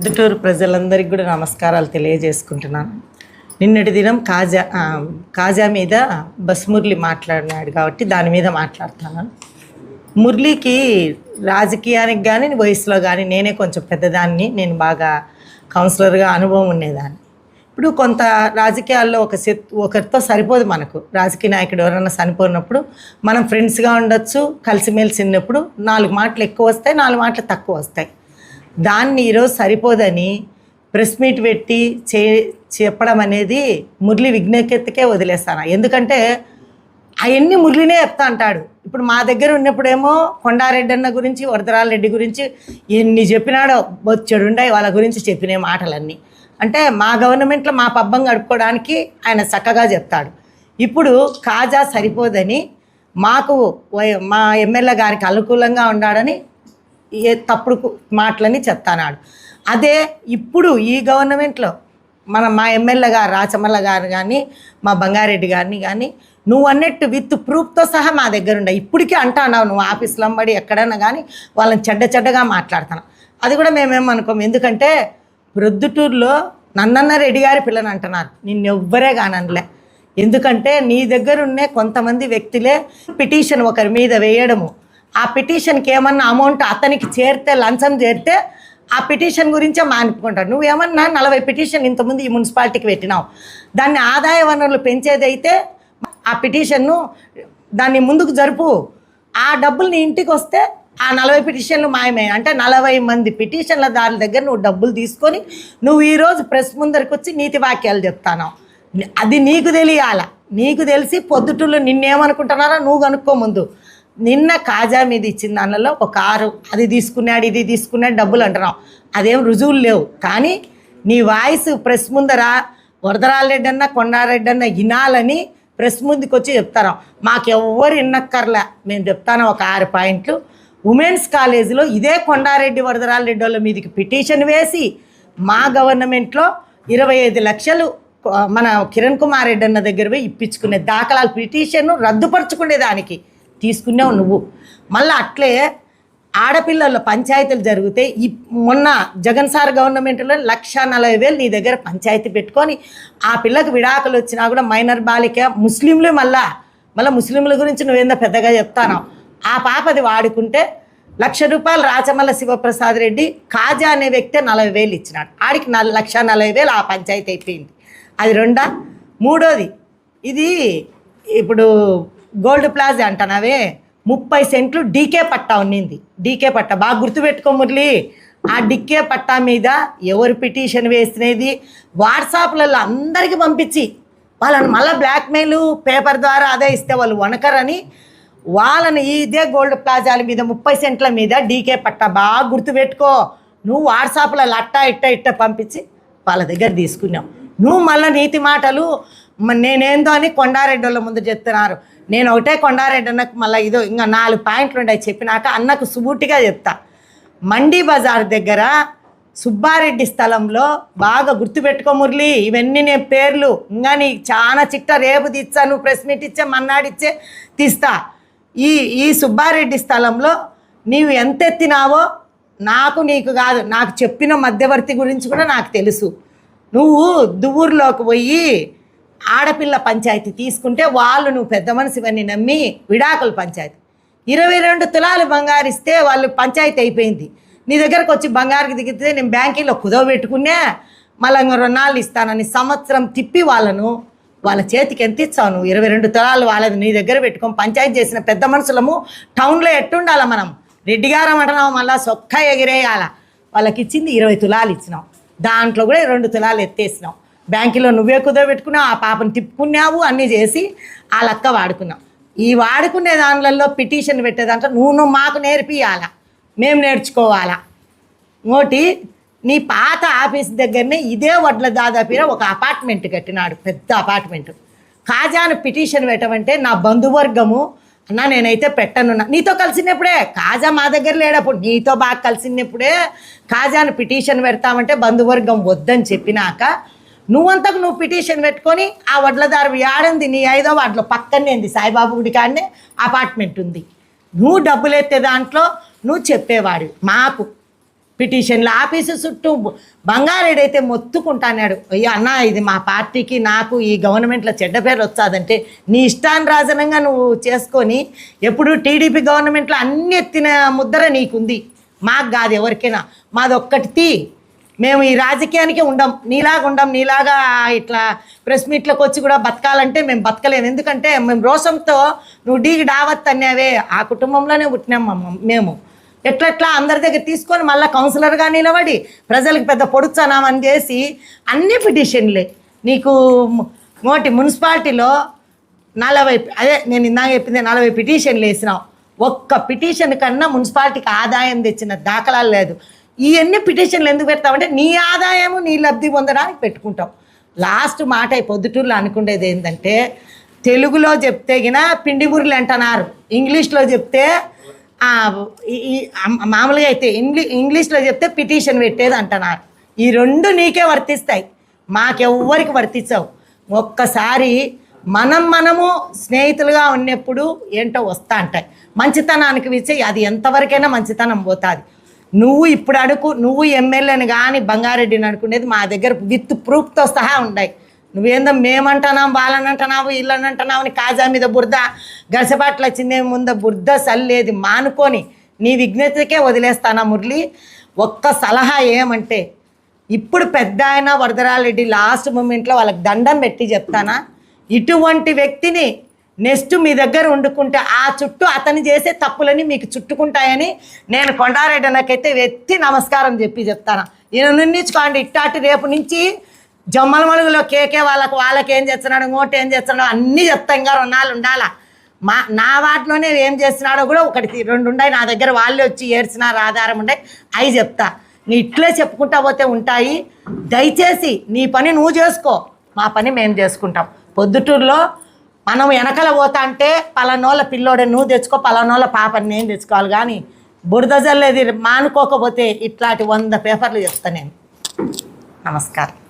పొద్దుటూరు ప్రజలందరికీ కూడా నమస్కారాలు తెలియజేసుకుంటున్నాను. నిన్నటి దినం కాజా కాజా మీద బస్ మురళి మాట్లాడినాడు కాబట్టి దాని మీద మాట్లాడుతాను మురళికి రాజకీయానికి కానీ వయసులో కానీ నేనే కొంచెం పెద్దదాన్ని నేను బాగా కౌన్సిలర్గా అనుభవం ఉండేదాన్ని. ఇప్పుడు కొంత రాజకీయాల్లో ఒక ఒకరితో సరిపోదు మనకు. రాజకీయ నాయకుడు ఎవరైనా చనిపోయినప్పుడు మనం ఫ్రెండ్స్గా ఉండొచ్చు కలిసిమెలిసి ఉన్నప్పుడు నాలుగు మాటలు ఎక్కువ వస్తాయి నాలుగు మాటలు తక్కువ వస్తాయి. దాన్ని ఈరోజు సరిపోదని ప్రెస్ మీట్ పెట్టి చే చెప్పడం అనేది మురళి విఘ్నకెత్తకే వదిలేస్తాను. ఎందుకంటే అవన్నీ మురళినే చెప్తా అంటాడు. ఇప్పుడు మా దగ్గర ఉన్నప్పుడేమో కొండారెడ్డి అన్న గురించి వరదరాల రెడ్డి గురించి ఎన్ని చెప్పినాడో బొచ్చెడుండాయి వాళ్ళ గురించి చెప్పిన మాటలన్నీ. అంటే మా గవర్నమెంట్లో మా పబ్బం గడుపుకోవడానికి ఆయన చక్కగా చెప్తాడు. ఇప్పుడు కాజా సరిపోదని మాకు మా ఎమ్మెల్యే గారికి అనుకూలంగా ఉండాడని ఏ తప్పుడు మాటలని చెప్తానాడు. అదే ఇప్పుడు ఈ గవర్నమెంట్లో మన మా ఎమ్మెల్యే గారు రాచమల్ల గారు కానీ మా బంగారెడ్డి గారిని కానీ నువ్వు అన్నట్టు విత్ ప్రూఫ్తో సహా మా దగ్గర ఉండే. ఇప్పటికీ అంటున్నావు నువ్వు ఆఫీస్లో అమ్మడి ఎక్కడైనా కానీ వాళ్ళని చెడ్డ చెడ్డగా మాట్లాడుతున్నావు అది కూడా మేమేమనుకోము. ఎందుకంటే ప్రొద్దుటూరులో నన్నన్న రెడ్డి గారి పిల్లని అంటున్నారు. నిన్నెవ్వరే కాననిలే. ఎందుకంటే నీ దగ్గరున్నే కొంతమంది వ్యక్తులే పిటిషన్ ఒకరి మీద వేయడము. ఆ పిటిషన్కి ఏమన్నా అమౌంట్ అతనికి చేరితే లంచం చేరితే ఆ పిటిషన్ గురించే మానుకుంటారు. నువ్వేమన్నా నలభై పిటిషన్ ఇంతకుముందు ఈ మున్సిపాలిటీకి పెట్టినావు. దాన్ని ఆదాయ వనరులు పెంచేదైతే ఆ పిటిషన్ను దాన్ని ముందుకు జరుపు. ఆ డబ్బులు నీ ఇంటికి వస్తే ఆ నలభై పిటిషన్లు మాయమే అంటే నలభై మంది పిటిషన్ల దాని దగ్గర నువ్వు డబ్బులు తీసుకొని నువ్వు ఈరోజు ప్రెస్ ముందరికి వచ్చి నీతి వాక్యాలు చెప్తాను అది నీకు తెలియాల. నీకు తెలిసి పొద్దుటూళ్ళు నిన్నేమనుకుంటున్నారో నువ్వు కనుక్కో ముందు. నిన్న కాజా మీద ఇచ్చిన దానిలో ఒక కారు అది తీసుకున్నాడు ఇది తీసుకున్నాడు డబ్బులు అంటున్నావు. అదేం రుజువులు లేవు. కానీ నీ వాయిస్ ప్రెస్ ముందర వరదరాలరెడ్డి అన్న కొండారెడ్డి అన్న వినాలని ప్రెస్ ముందుకు వచ్చి చెప్తారు. మాకెవ్వరు ఇన్నక్కర్లే. మేము చెప్తాను ఒక ఆరు పాయింట్లు. ఉమెన్స్ కాలేజీలో ఇదే కొండారెడ్డి వరదరాలరెడ్డి వాళ్ళ మీదకి పిటిషన్ వేసి మా గవర్నమెంట్లో ఇరవై ఐదు లక్షలు మన కిరణ్ కుమార్ రెడ్డి అన్న దగ్గర పోయి ఇప్పించుకునే దాఖలాలు పిటిషన్ రద్దుపరుచుకునే దానికి తీసుకున్నావు నువ్వు. మళ్ళీ అట్లే ఆడపిల్లల పంచాయతీలు జరిగితే ఈ మొన్న జగన్ సార్ గవర్నమెంట్లో లక్ష నలభై వేలు నీ దగ్గర పంచాయతీ పెట్టుకొని ఆ పిల్లకి విడాకులు వచ్చినా కూడా మైనర్ బాలిక ముస్లింలు మళ్ళా మళ్ళీ ముస్లింల గురించి నువ్వేందో పెద్దగా చెప్తాను. ఆ పాపది వాడుకుంటే లక్ష రూపాయలు రాచమల్ల శివప్రసాద్ రెడ్డి కాజా అనే వ్యక్తే నలభై వేలు ఇచ్చినాడు. ఆడికి నల లక్ష నలభై వేలు ఆ పంచాయతీ అయిపోయింది. అది రెండా? మూడోది ఇది ఇప్పుడు గోల్డ్ ప్లాజా అంటానవే? ముప్పై సెంట్లు డీకే పట్టా ఉన్నింది. డీకే పట్టా. బాగా గుర్తుపెట్టుకో మురళి. ఆ డిక్కే పట్టా మీద ఎవరు పిటిషన్ వేసినది? వాట్సాప్లలో అందరికీ పంపించి. వాళ్ళని మళ్ళీ బ్లాక్మెయిల్ పేపర్ ద్వారా అదే ఇస్తే వాళ్ళు వనకరని వాళ్ళని ఇదే గోల్డ్ ప్లాజాల మీద ముప్పై సెంట్ల మీద డీకే పట్టా బాగా గుర్తుపెట్టుకో. నువ్వు వాట్సాప్లలో అట్టా ఇట్ట ఇట్ట పంపించి వాళ్ళ దగ్గర తీసుకున్నావు. నువ్వు మళ్ళీ నీతి మాటలు మ- నేనేందో అని కొండారెడ్డి వాళ్ళ ముందు చెప్తున్నారు. నేను ఒకటే కొండారెడ్డి అన్నకు మళ్ళీ ఇదో ఇంకా నాలుగు పాయింట్లు ఉన్నాయి చెప్పినాక అన్నకు సుబూటిగా చెప్తా. మండీ బజార్ దగ్గర సుబ్బారెడ్డి స్థలంలో బాగా గుర్తుపెట్టుకో మురళి ఇవన్నీ నేను పేర్లు. ఇంకా నీకు చాలా చిట్ట రేపు తీస్తా నువ్వు ప్రెస్ మీట్ ఇచ్చే మన్నాడిచ్చే తీస్తా. ఈ ఈ సుబ్బారెడ్డి స్థలంలో నీవు ఎంత ఎత్తినావో నాకు నీకు కాదు నాకు చెప్పిన మధ్యవర్తి గురించి కూడా నాకు తెలుసు. నువ్వు దువ్వూరులోకి పోయి ఆడపిల్ల పంచాయతీ తీసుకుంటే వాళ్ళు నువ్వు పెద్ద మనిషివని నమ్మి విడాకుల పంచాయతీ. ఇరవై రెండు తులాలు బంగారు ఇస్తే వాళ్ళు పంచాయతీ అయిపోయింది. నీ దగ్గరకు వచ్చి బంగారుకి దిగితే నేను బ్యాంకీలో కుదవ పెట్టుకున్నా మళ్ళీ రుణాలు ఇస్తానని సంవత్సరం తిప్పి వాళ్ళను వాళ్ళ చేతికి ఎంత ఇచ్చావు నువ్వు? ఇరవై రెండు తులాలు వాళ్ళది నీ దగ్గర పెట్టుకొని పంచాయతీ చేసిన పెద్ద మనుషులము టౌన్లో ఎట్టుండాల మనం? రెడ్డి గారం మళ్ళీ సొక్క ఎగిరేయాల? వాళ్ళకి ఇచ్చింది ఇరవై తులాలు ఇచ్చినాం. దాంట్లో కూడా రెండు తులాలు ఎత్తేసినాం. బ్యాంకులో నువ్వే కుదరబెట్టుకున్నావు ఆ పాపను తిప్పుకున్నావు అన్నీ చేసి ఆ లక్క వాడుకున్నావు ఈ వాడుకునే దానిలలో పిటిషన్ పెట్టే నువ్వు నువ్వు మాకు నేర్పియాలా మేము నేర్చుకోవాలా. ఇంకోటి నీ పాత ఆఫీస్ దగ్గరనే ఇదే వడ్ల దాదాపున ఒక అపార్ట్మెంట్ కట్టినాడు పెద్ద అపార్ట్మెంట్. కాజాను పిటిషన్ పెట్టమంటే నా బంధువర్గము అన్న నేనైతే పెట్టనున్నా. నీతో కలిసినప్పుడే కాజా మా దగ్గర లేడప్పుడు నీతో బాగా కలిసినప్పుడే కాజాను పిటిషన్ పెడతామంటే బంధువర్గం వద్దని చెప్పినాక నువ్వంతకు నువ్వు పిటిషన్ పెట్టుకొని ఆ వడ్లదారు ఆడంది నీ ఐదో వాటిలో పక్కనే ఉంది సాయిబాబు గుడి కాడనే అపార్ట్మెంట్ ఉంది. నువ్వు డబ్బులు ఎత్తే దాంట్లో నువ్వు చెప్పేవాడు మాకు పిటిషన్లు ఆఫీసు చుట్టూ బంగారెడ్డి అయితే మొత్తుకుంటాన్నాడు. అయ్యో అన్న ఇది మా పార్టీకి నాకు ఈ గవర్నమెంట్లో చెడ్డ పేరు వచ్చాదంటే నీ ఇష్టానురాజనంగా నువ్వు చేసుకొని ఎప్పుడు టీడీపీ గవర్నమెంట్లో అన్ని ఎత్తిన ముద్ర నీకుంది. మాకు కాదు ఎవరికైనా. మాది ఒక్కటి తీ. మేము ఈ రాజకీయానికి ఉండం నీలాగా ఉండం నీలాగా ఇట్లా ప్రెస్ మీట్లకు వచ్చి కూడా బతకాలంటే మేము బతకలేము. ఎందుకంటే మేము రోషంతో నువ్వు డీకి డావత్ అన్నావే. ఆ కుటుంబంలోనే పుట్టినాం మేము ఎట్లెట్లా అందరి దగ్గర తీసుకొని మళ్ళీ కౌన్సిలర్గా నిలబడి ప్రజలకు పెద్ద పొడుచానామని చేసి అన్ని పిటిషన్లే. నీకు మోటి మున్సిపాలిటీలో నలభై అదే నేను ఇందాక చెప్పింది నలభై పిటిషన్లు వేసినావు. ఒక్క పిటిషన్ కన్నా మున్సిపాలిటీకి ఆదాయం తెచ్చిన దాఖలాలు లేదు. ఇవన్నీ పిటిషన్లు ఎందుకు పెడతామంటే నీ ఆదాయము నీ లబ్ధి పొందడానికి పెట్టుకుంటావు లాస్ట్ మాట ఈ పొద్దుటూరులో అనుకునేది ఏంటంటే తెలుగులో చెప్తే గిన పిండిమురులు అంటున్నారు. ఇంగ్లీష్లో చెప్తే మామూలుగా అయితే ఇంగ్లీ ఇంగ్లీష్లో చెప్తే పిటిషన్ పెట్టేది అంటున్నారు. ఈ రెండు నీకే వర్తిస్తాయి. మాకెవ్వరికి వర్తించవు. ఒక్కసారి మనం మనము స్నేహితులుగా ఉన్నప్పుడు ఏంటో వస్తా అంటాయి. మంచితనానికి విచ్చే అది ఎంతవరకైనా మంచితనం పోతుంది. నువ్వు ఇప్పుడు అడుగు నువ్వు ఎమ్మెల్యేని కానీ బంగారెడ్డిని అనుకునేది మా దగ్గర విత్ ప్రూఫ్తో సహా ఉన్నాయి. నువ్వేందో మేమంటున్నాం వాళ్ళని అంటున్నావు వీళ్ళని అంటున్నావు అని కాజా మీద బురద గసబాట్లు వచ్చిందే ముందు బురద సల్లేది మానుకొని నీ విజ్ఞతకే వదిలేస్తానా మురళి? ఒక్క సలహా ఏమంటే ఇప్పుడు పెద్ద ఆయన వరదరాలరెడ్డి లాస్ట్ మూమెంట్లో వాళ్ళకి దండం పెట్టి చెప్తానా? ఇటువంటి వ్యక్తిని నెక్స్ట్ మీ దగ్గర వండుకుంటే ఆ చుట్టూ అతను చేసే తప్పులని మీకు చుట్టుకుంటాయని నేను కొండారెడ్డి నాకైతే ఎత్తి నమస్కారం చెప్పి చెప్తాను. ఈయన నిర్ణయించుకోండి. ఇట్టాటి రేపు నుంచి జమ్మల మలుగులో కేకే వాళ్ళకు వాళ్ళకి ఏం చేస్తున్నాడు ఇంకోటి ఏం చేస్తున్నాడో అన్నీ చెప్తాం ఇంకా రుణాలు ఉండాలా. మా నా వాటిలోనే ఏం చేస్తున్నాడో కూడా ఒకటి రెండు ఉన్నాయి నా దగ్గర వాళ్ళే వచ్చి ఏడ్చినారు ఆధారం ఉండే అవి చెప్తా. నీ ఇట్లే చెప్పుకుంటా పోతే ఉంటాయి. దయచేసి నీ పని నువ్వు చేసుకో. మా పని మేము చేసుకుంటాం. పొద్దుటూరులో మనం వెనకల పోతా అంటే పలానోళ్ళ పిల్లోడే నువ్వు తెచ్చుకో పలానోళ్ళ పాపని నేను తెచ్చుకోవాలి. కానీ బురదజల్లేది మానుకోకపోతే ఇట్లాంటి వంద పేపర్లు చెప్తా నేను. నమస్కారం.